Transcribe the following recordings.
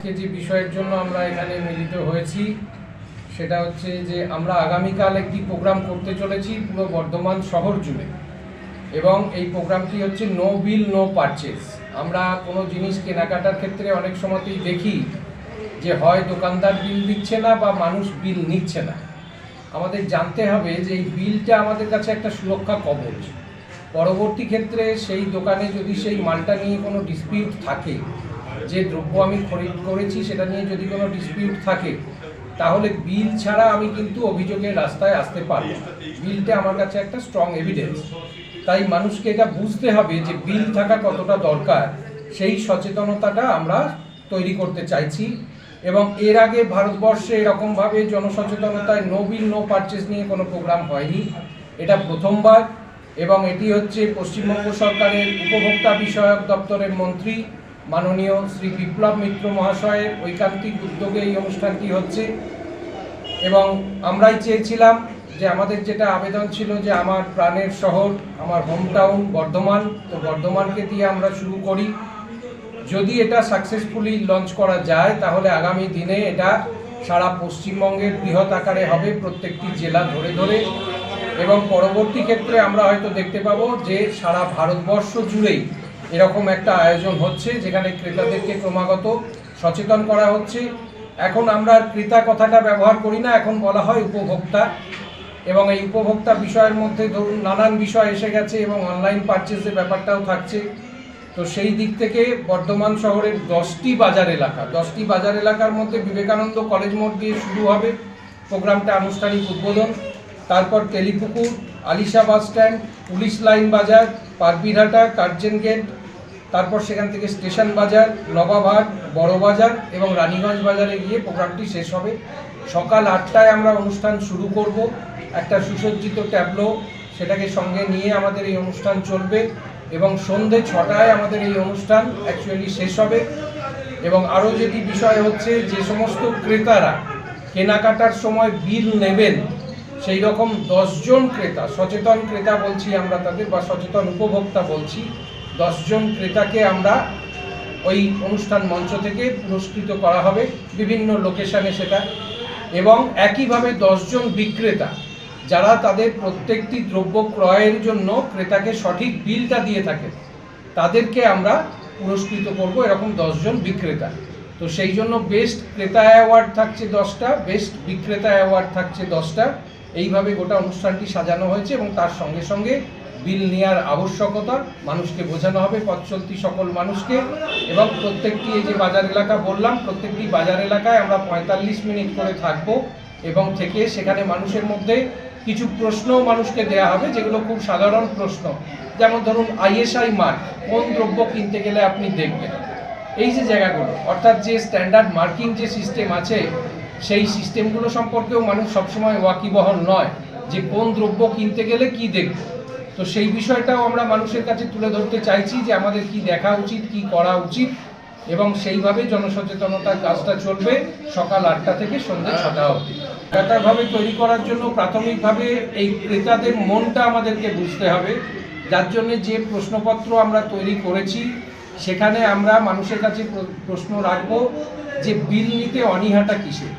যে বিষয়ের জন্য আমরা এখানে মিলিত হয়েছি, সেটা হচ্ছে যে আমরা আগামীকাল একটি প্রোগ্রাম করতে চলেছি পুরো বর্ধমান শহর জুড়ে। এবং এই প্রোগ্রামটি হচ্ছে নো বিল, নো পারচেস। আমরা কোনো জিনিস কেনাকাটার ক্ষেত্রে অনেক সময়তেই দেখি যে হয় দোকানদার বিল দিচ্ছে না বা মানুষ বিল নিচ্ছে না। আমাদের জানতে হবে যে এই বিলটা আমাদের কাছে একটা সুরক্ষা কবচ। পরবর্তী ক্ষেত্রে সেই দোকানে যদি সেই মালটা নিয়ে কোনো ডিসপিউট থাকে যে দ্রব্য আমি খরিদ করেছি সেটা নিয়ে যদি কোনো ডিসপিউট থাকে, তাহলে বিল ছাড়া আমি কিন্তু অভিযোগের রাস্তায় আসতে পারব বিলটা আমার কাছে একটা স্ট্রং এভিডেন্স তাই মানুষকে এটা বুঝতে হবে যে বিল থাকা কতটা দরকার, সেই সচেতনতাটা আমরা তৈরি করতে চাইছি। এবং এর আগে ভারতবর্ষে এরকমভাবে জনসচেতনতায় নো বিল নো পারচেস নিয়ে কোনো প্রোগ্রাম হয়নি। এটা প্রথমবার এবং এটি হচ্ছে পশ্চিমবঙ্গ সরকারের উপভোক্তা বিষয়ক দপ্তরের মন্ত্রী মাননীয় শ্রী বিপ্লব মিত্র মহাশয়ের ঐকান্তিক উদ্যোগে এই অনুষ্ঠানটি হচ্ছে। এবং আমরাই চেয়েছিলাম যে আমাদের যেটা আবেদন ছিল যে আমার প্রাণের শহর, আমার হোম টাউন বর্ধমান, তো বর্ধমানকে দিয়ে আমরা শুরু করি। যদি এটা সাকসেসফুলি লঞ্চ করা যায়, তাহলে আগামী দিনে এটা সারা পশ্চিমবঙ্গের বৃহৎ আকারে হবে প্রত্যেকটি জেলা ধরে ধরে। এবং পরবর্তী ক্ষেত্রে আমরা হয়তো দেখতে পাবো যে সারা ভারতবর্ষ জুড়েই এরকম একটা আয়োজন হচ্ছে যেখানে ক্রেতাদেরকে ক্রমাগত সচেতন করা হচ্ছে। এখন আমরা ক্রেতা কথাটা ব্যবহার করি না, এখন বলা হয় উপভোক্তা। এবং এই উপভোক্তা বিষয়ের মধ্যে ধরুন নানান বিষয় এসে গেছে এবং অনলাইন পারচেসের ব্যাপারটাও থাকছে। তো সেই দিক থেকে বর্ধমান শহরের দশটি বাজার এলাকা, দশটি বাজার এলাকার মধ্যে বিবেকানন্দ কলেজ মোড় দিয়ে শুরু হবে প্রোগ্রামটা আনুষ্ঠানিক উদ্বোধন। তারপর Telipukur, Alisha bus stand, police line বাজার, পারবিরহাটা, কার্জেন গেট তারপর সেখান থেকে স্টেশন বাজার নবাবহাট বড় বাজার এবং রানীগঞ্জ বাজারে গিয়ে প্রোগ্রামটি শেষ হবে। সকাল আটটায় আমরা অনুষ্ঠান শুরু করব। একটা সুসজ্জিত ট্যাবলো সেটাকে সঙ্গে নিয়ে আমাদের এই অনুষ্ঠান চলবে এবং সন্ধে ছটায় আমাদের এই অনুষ্ঠান অ্যাকচুয়ালি শেষ হবে। এবং আরও যেটি বিষয় হচ্ছে, যে সমস্ত ক্রেতারা কেনাকাটার সময় বিল নেবেন, সেই রকম দশজন ক্রেতা, সচেতন ক্রেতা বলছি আমরা তাদের বা সচেতন উপভোক্তা বলছি দশজন ক্রেতাকে আমরা ওই অনুষ্ঠান মঞ্চ থেকে পুরস্কৃত করা হবে বিভিন্ন লোকেশনে সেটা। এবং একইভাবে দশজন বিক্রেতা, যারা তাদের প্রত্যেকটি দ্রব্য ক্রয়ের জন্য ক্রেতাকে সঠিক বিলটা দিয়ে থাকে তাদেরকে আমরা পুরস্কৃত করব এরকম দশজন বিক্রেতা। তো সেই জন্য বেস্ট ক্রেতা অ্যাওয়ার্ড থাকছে দশটা, বেস্ট বিক্রেতা অ্যাওয়ার্ড থাকছে দশটা। এইভাবে গোটা অনুষ্ঠানটি সাজানো হয়েছে এবং তার সঙ্গে সঙ্গে বিল নেওয়ার আবশ্যকতা মানুষকে বোঝানো হবে, পথ চলতি সকল মানুষকে এবং প্রত্যেকটি এই যে বাজার এলাকা বললাম, প্রত্যেকটি বাজার এলাকায় আমরা পঁয়তাল্লিশ মিনিট করে থাকব এবং থেকে সেখানে মানুষের মধ্যে কিছু প্রশ্নও মানুষকে দেয়া হবে, যেগুলো খুব সাধারণ প্রশ্ন। যেমন ধরুন, আইএসআই মার্ক, কোন দ্রব্য কিনতে গেলে আপনি দেখবেন? এই যে জায়গাগুলো, অর্থাৎ যে স্ট্যান্ডার্ড মার্কিং যে সিস্টেম আছে, সেই সিস্টেমগুলো সম্পর্কেও মানুষ সবসময় ওয়াকিবহল নয় যে কোন দ্রব্য কিনতে গেলে কি দেখব। তো সেই বিষয়টাও আমরা মানুষের কাছে তুলে ধরতে চাইছি যে আমাদের কি দেখা উচিত, কি করা উচিত, এবং সেইভাবে জনসচেতনতার কাজটা চলবে সকাল আটটা থেকে সন্ধ্যে ছটা অবধি। ব্যাপারভাবে তৈরি করার জন্য প্রাথমিকভাবে এই ক্রেতাদের মনটা আমাদেরকে বুঝতে হবে। যার জন্য যে প্রশ্নপত্র আমরা তৈরি করেছি, সেখানে আমরা মানুষের কাছে প্রশ্ন রাখব যে বিল নিতে অনীহাটা কিসের?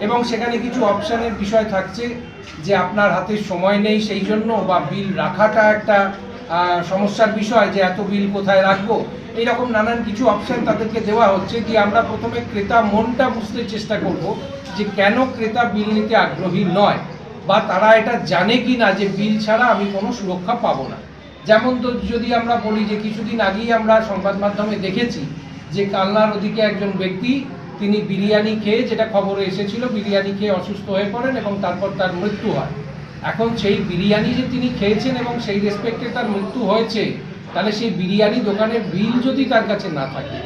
এবং সেখানে কিছু অপশানের বিষয় থাকছে। যে আপনার হাতে সময় নেই সেই জন্য বা বিল রাখাটা একটা সমস্যার বিষয় যে এত বিল কোথায় রাখব। এইরকম নানান কিছু অপশান তাদেরকে দেওয়া হচ্ছে যে আমরা প্রথমে ক্রেতা মনটা বুঝতে চেষ্টা করব যে কেন ক্রেতা বিল নিতে আগ্রহী নয় বা তারা এটা জানে কি না যে বিল ছাড়া আমি কোনো সুরক্ষা পাবো না। যেমন তো যদি আমরা বলি যে কিছুদিন আগেই আমরা সংবাদ মাধ্যমে দেখেছি যে কালনার ওদিকে একজন ব্যক্তি তিনি বিরিয়ানি খেয়ে যেটা খবরে এসেছিল, বিরিয়ানি খেয়ে অসুস্থ হয়ে পড়েন এবং তারপর তার মৃত্যু হয়। এখন সেই বিরিয়ানি যে তিনি খেয়েছেন এবং সেই রেসপেক্টে তার মৃত্যু হয়েছে, তাহলে সেই বিরিয়ানি দোকানের বিল যদি তার কাছে না থাকে,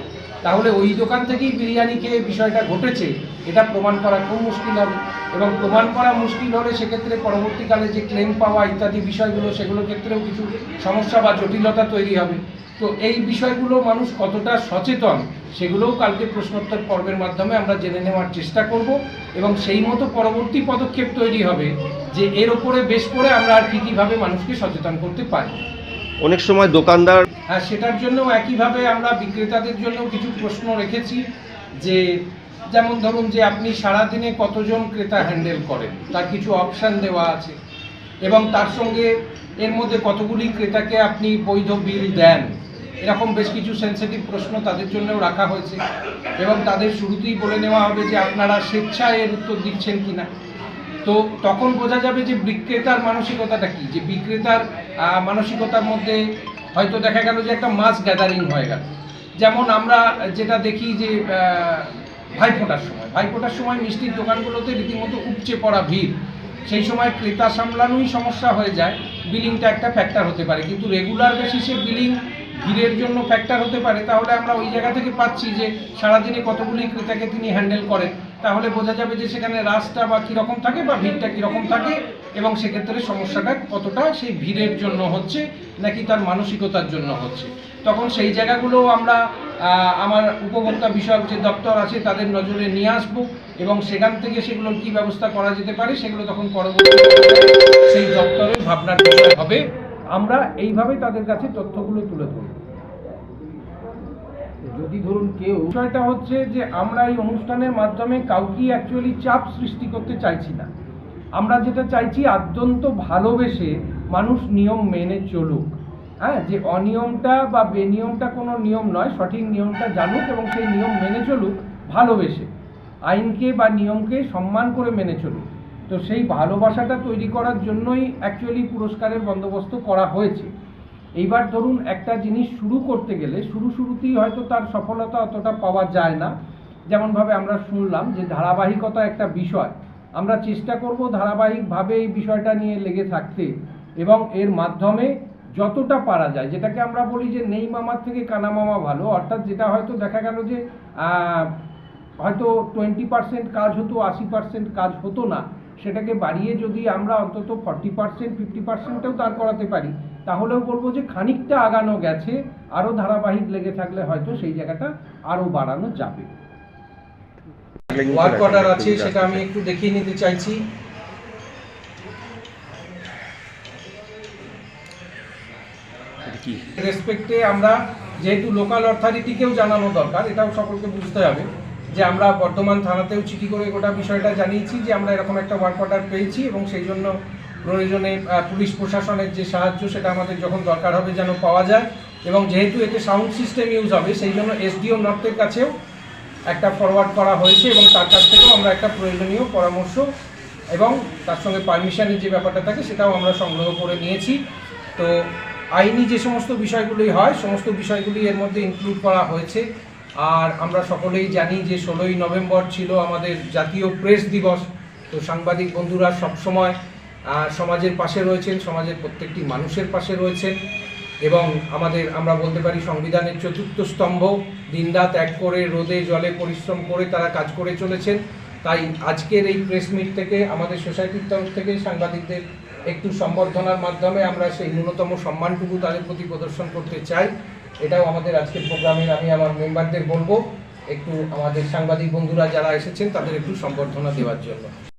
তাহলে ওই দোকান থেকেই বিরিয়ানি খেয়ে বিষয়টা ঘটেছে। এটা প্রমাণ করা খুব মুশকিল হবে এবং প্রমাণ করা মুশকিল হলে সেক্ষেত্রে পরবর্তীকালে যে ক্লেম পাওয়া ইত্যাদি বিষয়গুলো, সেগুলোর ক্ষেত্রেও কিছু সমস্যা বা জটিলতা তৈরি হবে। তো এই বিষয়গুলো মানুষ কতটা সচেতন সেগুলোও কালকে প্রশ্নোত্তর পর্বের মাধ্যমে আমরা জেনে নেওয়ার চেষ্টা করব এবং সেই মতো পরবর্তী পদক্ষেপ তৈরি হবে যে এর ওপরে বেশ করে আমরা আর কী কীভাবে মানুষকে সচেতন করতে পারি। অনেক সময় দোকানদার হ্যাঁ সেটার জন্য একইভাবে আমরা বিক্রেতাদের জন্য কিছু প্রশ্ন রেখেছি যে যেমন ধরুন যে আপনি সারাদিনে কতজন ক্রেতা হ্যান্ডেল করেন তার কিছু অপশান দেওয়া আছে এবং তার সঙ্গে এর মধ্যে কতগুলি ক্রেতাকে আপনি বৈধ বিল দেন। এরকম বেশ কিছু সেন্সিটিভ প্রশ্ন তাদের জন্যও রাখা হয়েছে। এবং তাদের শুরুতেই বলে নেওয়া হবে যে আপনারা স্বেচ্ছায় এর উত্তর দিচ্ছেন কি না তো তখন বোঝা যাবে যে বিক্রেতার মানসিকতাটা কি? যে বিক্রেতার মানসিকতার মধ্যে হয়তো দেখা গেল যে একটা মাস গ্যাদারিং হয়ে গেল। যেমন আমরা যেটা দেখি যে ভাইফোঁটার সময়। ভাইফোঁটার সময় মিষ্টির দোকানগুলোতে রীতিমতো উপচে পড়া ভিড়। সেই সময় ক্রেতা সামলানোই সমস্যা হয়ে যায়। বিলিংটা একটা ফ্যাক্টর হতে পারে। কিন্তু রেগুলার বেসিসে বিলিং ভিড়ের জন্য ফ্যাক্টর হতে পারে, তাহলে আমরা ওই জায়গা থেকে পাচ্ছি যে সারাদিনে কতগুলি ক্রেতাকে তিনি হ্যান্ডেল করেন। তাহলে বোঝা যাবে যে সেখানে রাস্তা বা কীরকম থাকে বা ভিড়টা কীরকম থাকে এবং সেক্ষেত্রে সমস্যাটা কতটা সেই ভিড়ের জন্য হচ্ছে নাকি তার মানসিকতার জন্য হচ্ছে। তখন সেই জায়গাগুলো আমরা আমার উপভোক্তা বিষয়ক যে দপ্তর আছে তাদের নজরে নিয়ে আসব এবং সেখান থেকে সেগুলোর কি ব্যবস্থা করা যেতে পারে সেগুলো তখন পরবর্তী সেই দপ্তরের ভাবনার হবে। আমরা এইভাবে তাদের কাছে তথ্যগুলো তুলে ধরব যদি ধরুন কেউ, বিষয়টা হচ্ছে যে আমরা এই অনুষ্ঠানের মাধ্যমে কাউকে অ্যাকচুয়ালি চাপ সৃষ্টি করতে চাইছি না। আমরা যেটা চাইছি আদ্যন্ত ভালোবেসে মানুষ নিয়ম মেনে চলুক। হ্যাঁ যে অনিয়মটা বা বেনিয়মটা কোনো নিয়ম নয়, সঠিক নিয়মটা জানুক এবং সেই নিয়ম মেনে চলুক ভালোবেসে। আইনকে বা নিয়মকে সম্মান করে মেনে চলুক। তো সেই ভালোবাসাটা তৈরি করার জন্যই অ্যাকচুয়ালি পুরস্কারের বন্দোবস্ত করা হয়েছে। এইবার ধরুন একটা জিনিস শুরু করতে গেলে, শুরু শুরুতেই হয়তো তার সফলতা অতটা পাওয়া যায় না। যেমনভাবে আমরা শুনলাম যে ধারাবাহিকতা একটা বিষয়। আমরা চেষ্টা করব ধারাবাহিকভাবে এই বিষয়টা নিয়ে লেগে থাকতে এবং এর মাধ্যমে যতটা পারা যায়, যেটাকে আমরা বলি যে নেই মামার থেকে কানা মামা ভালো, অর্থাৎ যেটা হয়তো দেখা গেল যে হয়তো টোয়েন্টি পার্সেন্ট কাজ হতো, আশি পার্সেন্ট কাজ হতো না। সেটাকে বাড়িয়ে যদি আমরা অন্তত ফর্টি পার্সেন্ট ফিফটি পার্সেন্টও দাঁড় করাতে পারি তাহলেও বলব যে খানিকটা আগানো গেছে আরও ধারাবাহিক লেগে থাকলে হয়তো সেই জায়গাটা আরও বাড়ানো যাবে। ওয়ার্ক অর্ডার আছে সেটা আমি একটু দেখিয়ে নিতে চাইছি। কি? রেসপেক্টে আমরা যেহেতু লোকাল অথরিটিকেও জানানো দরকার এটাও সকলকে বুঝতে হবে। যে আমরা বর্ধমান থানাতেও চিঠি করে গোটা বিষয়টা জানিয়েছি যে আমরা এরকম একটা ওয়ার্ক অর্ডার পেয়েছি এবং সেই জন্য প্রয়োজনে পুলিশ প্রশাসনের যে সাহায্য সেটা আমাদের যখন দরকার হবে যেন পাওয়া যায় এবং যেহেতু এতে সাউন্ড সিস্টেম ইউজ হবে, সেই জন্য এসডিও নর্থের কাছেও একটা ফরওয়ার্ড করা হয়েছে এবং তার কাছ থেকেও আমরা একটা প্রয়োজনীয় পরামর্শ এবং তার সঙ্গে পারমিশনের যে ব্যাপারটা থাকে সেটাও আমরা সংগ্রহ করে নিয়েছি। তো আইনি যে সমস্ত বিষয়গুলি হয়, সমস্ত বিষয়গুলি এর মধ্যে ইনক্লুড করা হয়েছে। আর আমরা সকলেই জানি যে ষোলোই নভেম্বর ছিল আমাদের জাতীয় প্রেস দিবস। তো সাংবাদিক বন্ধুরা সবসময় সমাজের পাশে রয়েছেন, সমাজের প্রত্যেকটি মানুষের পাশে রয়েছেন এবং আমাদের, আমরা বলতে পারি সংবিধানের চতুর্থ স্তম্ভ, দিনরাত এক করে রোদে জলে পরিশ্রম করে তারা কাজ করে চলেছেন। তাই আজকের এই প্রেস মিট থেকে, আমাদের সোসাইটির তরফ থেকে সাংবাদিকদের একটু সম্বর্ধনার মাধ্যমে আমরা সেই ন্যূনতম সম্মানটুকু তাদের প্রতি প্রদর্শন করতে চাই। এটাও আমাদের আজকের প্রোগ্রামে আমি আমার মেম্বারদের বলব, একটু আমাদের সাংবাদিক বন্ধুরা যারা এসেছেন, তাদের একটু সম্বর্ধনা দেওয়ার জন্য।